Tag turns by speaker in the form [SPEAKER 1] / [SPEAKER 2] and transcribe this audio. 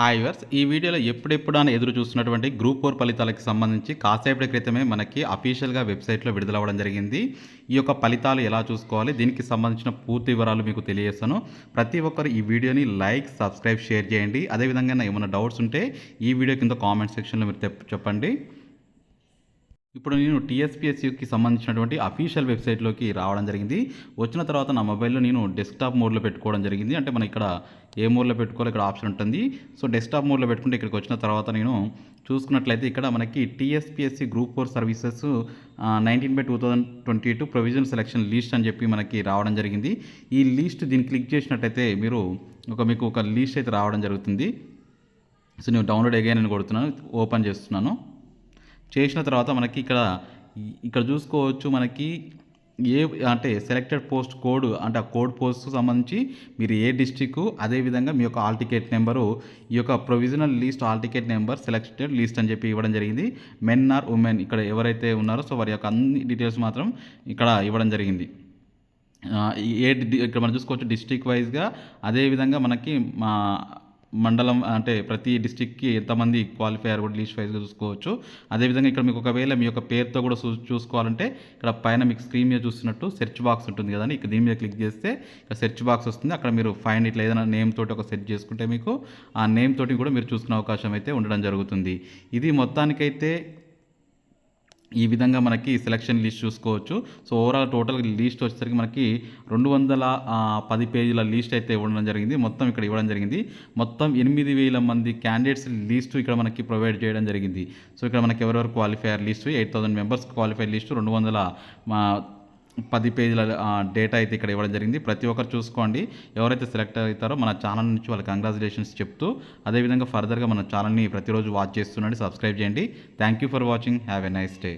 [SPEAKER 1] Hi verse ఈ వీడియోలో ఎప్పుడెప్పుడైనా ఎదురు చూస్తున్నటువంటి గ్రూప్ ఫోర్ ఫలితాలకు సంబంధించి కాసేపటి క్రితమే మనకి అఫీషియల్గా వెబ్సైట్లో విడుదలవ్వడం జరిగింది. ఈ యొక్క ఫలితాలు ఎలా చూసుకోవాలి దీనికి సంబంధించిన పూర్తి వివరాలు మీకు తెలియజేస్తాను. ప్రతి ఒక్కరు ఈ వీడియోని లైక్ సబ్స్క్రైబ్ షేర్ చేయండి. అదేవిధంగా ఏమైనా డౌట్స్ ఉంటే ఈ వీడియో కింద కామెంట్ సెక్షన్లో మీరు చెప్పండి. ఇప్పుడు నేను టీఎస్పీఎస్యూకి సంబంధించినటువంటి అఫీషియల్ వెబ్సైట్లోకి రావడం జరిగింది. వచ్చిన తర్వాత నా మొబైల్లో నేను డెస్క్టాప్ మోడ్లో పెట్టుకోవడం జరిగింది. అంటే మనం ఇక్కడ ఏ మోడ్లో పెట్టుకోవాలి ఇక్కడ ఆప్షన్ ఉంటుంది. సో డెస్క్టాప్ మోడ్లో పెట్టుకుంటే ఇక్కడికి వచ్చిన తర్వాత నేను చూసుకున్నట్లయితే ఇక్కడ మనకి TSPSC group four services nineteen by two thousand twenty two provision selection list అని చెప్పి మనకి రావడం జరిగింది. ఈ లిస్ట్ దీన్ని క్లిక్ చేసినట్టయితే మీరు ఒక మీకు ఒక లిస్ట్ అయితే రావడం జరుగుతుంది. సో నేను డౌన్లోడ్ అగైన్ అని కొడుతున్నాను. ఓపెన్ చేస్తున్నాను. చేసిన తర్వాత మనకి ఇక్కడ ఇక్కడ చూసుకోవచ్చు మనకి ఏ అంటే సెలెక్టెడ్ పోస్ట్ కోడ్ అంటే ఆ కోడ్ పోస్ట్కు సంబంధించి మీరు ఏ డిస్టిక్ అదేవిధంగా మీ యొక్క ఆల్ టికెట్ నెంబరు ఈ యొక్క provisional list all ticket number selected list అని చెప్పి ఇవ్వడం జరిగింది. మెన్ ఆర్ ఉమెన్ ఇక్కడ ఎవరైతే ఉన్నారో సో వారి యొక్క అన్ని డీటెయిల్స్ మాత్రం ఇక్కడ ఇవ్వడం జరిగింది. ఏ డి- ఇక్కడ మనం చూసుకోవచ్చు డిస్టిక్ వైజ్గా అదేవిధంగా మనకి మా మండలం అంటే ప్రతి డిస్టిక్కి ఎంతమంది క్వాలిఫైయర్ కూడా లీస్ట్ వైజ్గా చూసుకోవచ్చు. అదేవిధంగా ఇక్కడ మీకు ఒకవేళ మీ యొక్క పేరుతో కూడా చూ చూసుకోవాలంటే ఇక్కడ పైన మీకు స్క్రీన్ మీద చూస్తున్నట్టు సెర్చ్ బాక్స్ ఉంటుంది కదండి ఇక్కడ దీని మీద క్లిక్ చేస్తే ఇక్కడ సెర్చ్ బాక్స్ వస్తుంది. అక్కడ మీరు ఫైన్ ఇట్లా ఏదైనా నేమ్ తోటి ఒక సెట్ చేసుకుంటే మీకు ఆ నేమ్ తోటి కూడా మీరు చూసుకునే అవకాశం అయితే ఉండడం జరుగుతుంది. ఇది మొత్తానికైతే ఈ విధంగా మనకి సెలక్షన్ లిస్ట్ చూసుకోవచ్చు. సో ఓవరాల్ టోటల్ లిస్ట్ వచ్చేసరికి మనకి రెండు వందల పది పేజీల లిస్ట్ అయితే ఇవ్వడం జరిగింది. మొత్తం ఇక్కడ ఇవ్వడం జరిగింది. మొత్తం ఎనిమిది వేల మంది క్యాండిడేట్స్ లిస్ట్ ఇక్కడ మనకి ప్రొవైడ్ చేయడం జరిగింది. సో ఇక్కడ మనకి ఎవరెవరు qualifier list eight thousand members qualifier list రెండు వందల మా, పది పేజీల డేటా అయితే ఇక్కడ ఇవ్వడం జరిగింది. ప్రతి ఒక్కరు చూసుకోండి. ఎవరైతే సెలెక్ట్ అవుతారో మన ఛానల్ నుంచి వాళ్ళకి కంగ్రాచులేషన్స్ చెప్తూ అదేవిధంగా ఫర్దర్గా మన ఛానల్ని ప్రతిరోజు వాచ్ చేస్తుండండి సబ్స్క్రైబ్ చేయండి. Thank you for watching. Have a nice day.